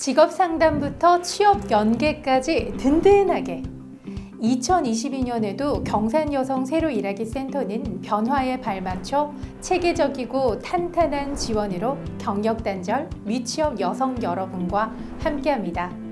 직업 상담부터 취업 연계까지 든든하게 2022년에도 경산 여성 새로 일하기 센터는 변화에 발맞춰 체계적이고 탄탄한 지원으로 경력 단절, 미취업 여성 여러분과 함께합니다.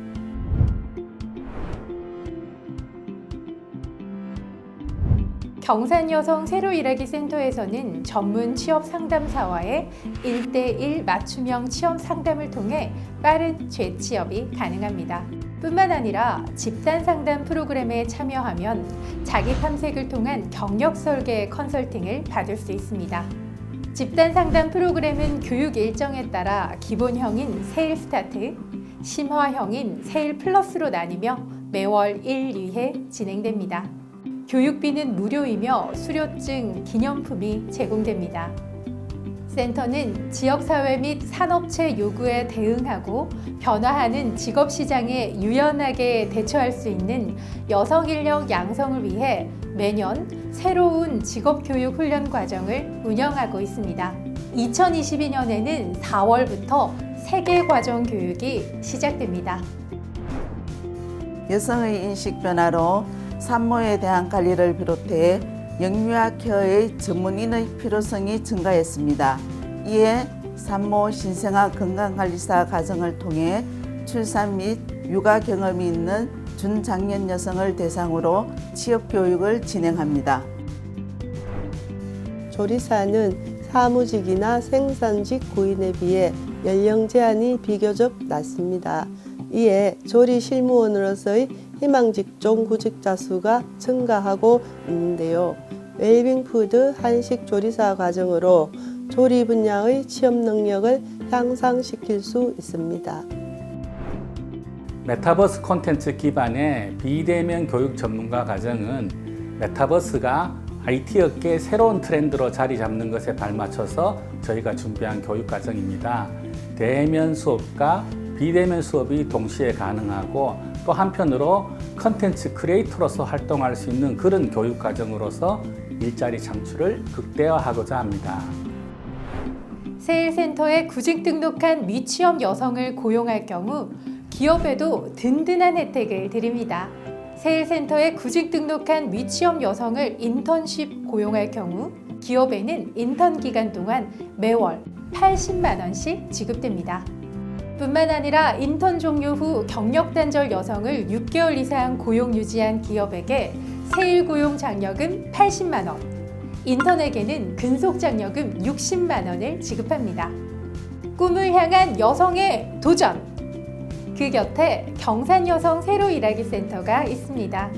경산 여성 새로 일하기 센터에서는 전문 취업 상담사와의 1대1 맞춤형 취업 상담을 통해 빠른 재취업이 가능합니다. 뿐만 아니라 집단 상담 프로그램에 참여하면 자기 탐색을 통한 경력 설계 컨설팅을 받을 수 있습니다. 집단 상담 프로그램은 교육 일정에 따라 기본형인 세일 스타트, 심화형인 세일 플러스로 나뉘며 매월 1, 2회 진행됩니다. 교육비는 무료이며 수료증, 기념품이 제공됩니다. 센터는 지역사회 및 산업체 요구에 대응하고 변화하는 직업시장에 유연하게 대처할 수 있는 여성 인력 양성을 위해 매년 새로운 직업교육 훈련 과정을 운영하고 있습니다. 2022년에는 4월부터 세계 과정 교육이 시작됩니다. 여성의 인식 변화로 산모에 대한 관리를 비롯해 영유아 케어의 전문인의 필요성이 증가했습니다. 이에 산모 신생아 건강관리사 과정을 통해 출산 및 육아 경험이 있는 준장년 여성을 대상으로 취업 교육을 진행합니다. 조리사는 사무직이나 생산직 고인에 비해 연령 제한이 비교적 낮습니다. 이에 조리 실무원으로서의 희망 직종 구직자 수가 증가하고 있는데요. 웰빙푸드 한식 조리사 과정으로 조리 분야의 취업 능력을 향상시킬 수 있습니다. 메타버스 콘텐츠 기반의 비대면 교육 전문가 과정은 메타버스가 IT 업계의 새로운 트렌드로 자리 잡는 것에 발맞춰서 저희가 준비한 교육 과정입니다. 대면 수업과 비대면 수업이 동시에 가능하고 또 한편으로 컨텐츠 크리에이터로서 활동할 수 있는 그런 교육 과정으로서 일자리 창출을 극대화하고자 합니다. 세일센터에 구직 등록한 미취업 여성을 고용할 경우 기업에도 든든한 혜택을 드립니다. 세일센터에 구직 등록한 미취업 여성을 인턴십 고용할 경우 기업에는 인턴 기간 동안 매월 80만 원씩 지급됩니다. 뿐만 아니라 인턴 종료 후 경력 단절 여성을 6개월 이상 고용 유지한 기업에게 세일 고용 장려금 80만 원, 인턴에게는 근속 장려금 60만 원을 지급합니다. 꿈을 향한 여성의 도전! 그 곁에 경산 여성 새로 일하기 센터가 있습니다.